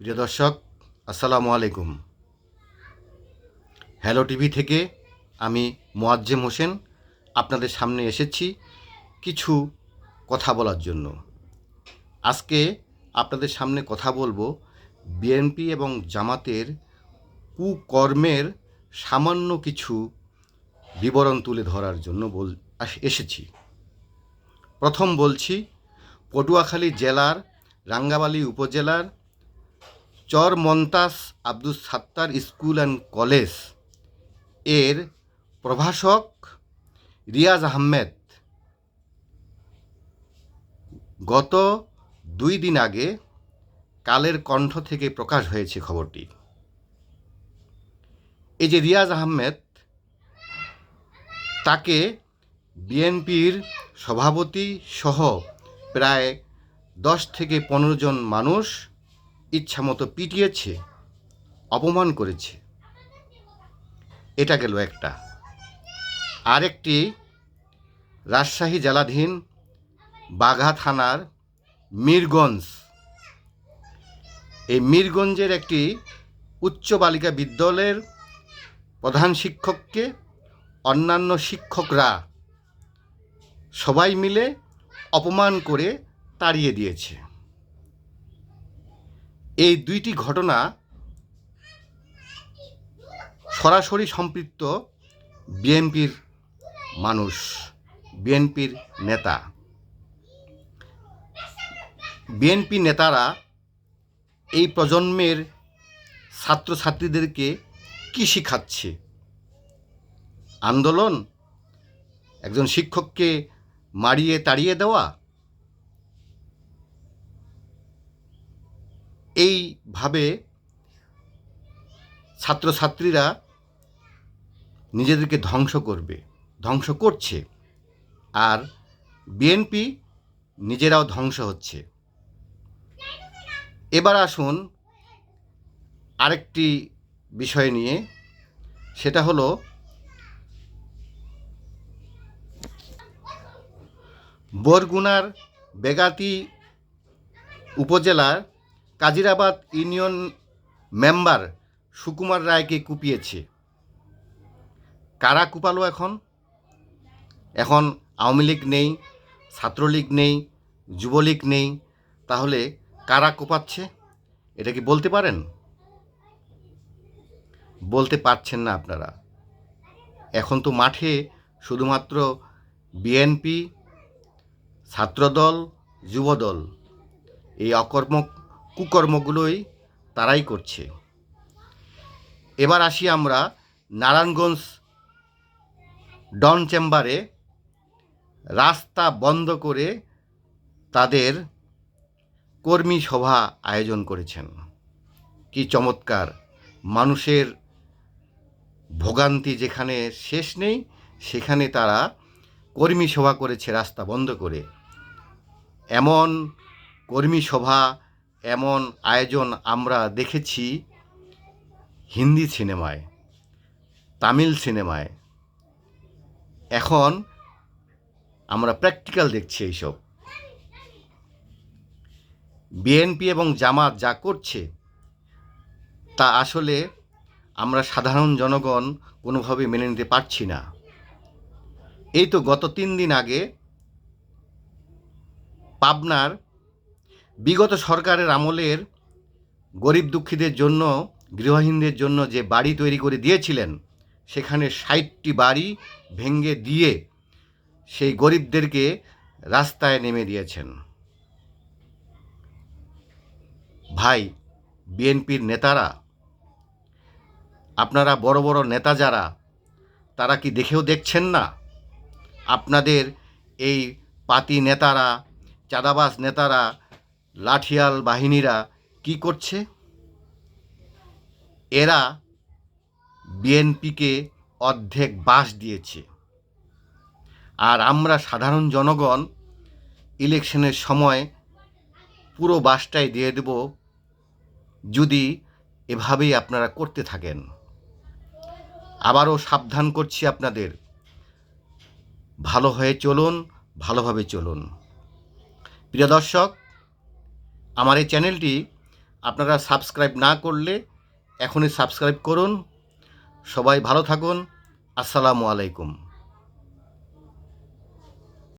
প্রিয় দর্শক, আসসালামু আলাইকুম। হ্যালো টিভি থেকে আমি মোয়াজ্জেম হোসেন আপনাদের সামনে এসেছি কিছু কথা বলার জন্য। আজকে আপনাদের সামনে কথা বলব বিএনপি এবং জামাতের কুকর্মের সামান্য কিছু বিবরণ তুলে ধরার জন্য বল এসেছি। প্রথম বলছি, পটুয়াখালী জেলার রাঙ্গাবালী উপজেলার চর মন্তাস আব্দুল সাত্তার স্কুল অ্যান্ড কলেজের প্রভাষক রিয়াজ আহমেদ। গত দুই দিন আগে কালের কণ্ঠ থেকে প্রকাশ হয়েছে খবরটি। এই যে রিয়াজ আহমেদ, তাকে বিএনপির সভাপতি সহ প্রায় দশ থেকে পনেরো জন মানুষ ইচ্ছামতো পিটিয়েছে, অপমান করেছে। এটা গেল একটা। আরেকটি, রাজশাহী জেলাধীন বাঘা থানার মিরগঞ্জ। এই মিরগঞ্জের একটি উচ্চ বালিকা বিদ্যালয়ের প্রধান শিক্ষককে অন্যান্য শিক্ষকরা সবাই মিলে অপমান করে তাড়িয়ে দিয়েছে। এই দুইটি ঘটনা সরাসরি সম্পৃক্ত বিএনপির মানুষ, বিএনপির নেতা। বিএনপি নেতারা এই প্রজন্মের ছাত্রছাত্রীদেরকে কী শিখাচ্ছে? আন্দোলন? একজন শিক্ষককে মারিয়ে তাড়িয়ে দেওয়া? এইভাবে ছাত্রছাত্রীরা নিজেদেরকে ধ্বংস করবে, ধ্বংস করছে। আর বিএনপি নিজেরাও ধ্বংস হচ্ছে। এবার আসুন আরেকটি বিষয় নিয়ে। সেটা হলো বরগুনার বেগাতি উপজেলার কাজিরাবাদ ইউনিয়ন মেম্বার সুকুমার রায়কে কুপিয়েছে। কারা কুপালো এখন? এখন আওয়ামী লীগ নেই, ছাত্রলীগ নেই, যুবলীগ নেই, তাহলে কারা কোপাচ্ছে? এটা কি বলতে পারেন? বলতে পারছেন না আপনারা। এখন তো মাঠে শুধুমাত্র বিএনপি, ছাত্রদল, যুবদল, এই অকর্ম কুকর্মগুলোই তারাই করছে। এবার আসি আমরা নারায়ণগঞ্জ ডন চেম্বারে রাস্তা বন্ধ করে তাদের কর্মী সভা আয়োজন করেছেন। কি চমৎকার। মানুষের ভোগান্তি যেখানে শেষ নেই, সেখানে তারা কর্মী সভা করেছে রাস্তা বন্ধ করে। এমন কর্মী সভা এমন আয়োজন আমরা দেখেছি হিন্দি সিনেমায়, তামিল সিনেমায়। এখন আমরা প্র্যাকটিক্যাল দেখছি এইসব। বিএনপি এবং জামাত যা করছে, তা আসলে আমরা সাধারণ জনগণ কোনোভাবে মেনে নিতে পারছি না। এই তো গত তিন দিন আগে পাবনার বিগত সরকারের আমলের গরিব দুঃখীদের জন্য, গৃহহীনদের জন্য যে বাড়ি তৈরি করে দিয়েছিলেন, সেখানে ষাটটি বাড়ি ভেঙে দিয়ে সেই গরিবদেরকে রাস্তায় নেমে দিয়েছেন। ভাই, বিএনপির নেতারা, আপনারা বড় বড় নেতা যারা, তারা কি দেখেও দেখছেন না? আপনাদের এই পাতি নেতারা, চাঁদাবাজ নেতারা লাঠিয়াল বাহিনীরা কি করছে? এরা বিএনপিকে অর্ধেক বাস দিয়েছে। আর আমরা সাধারণ জনগণ ইলেকশনের সময় পুরো বাসটাই দিয়ে দেব যদি এভাবেই আপনারা করতে থাকেন। আবারও সাবধান করছি আপনাদের। ভালো হয়ে চলুন, ভালোভাবে চলুন। প্রিয় দর্শক আমার এই চ্যানেলটি আপনারা সাবস্ক্রাইব না করলে এখনই সাবস্ক্রাইব করুন। সবাই ভালো থাকুন। আসসালামু আলাইকুম।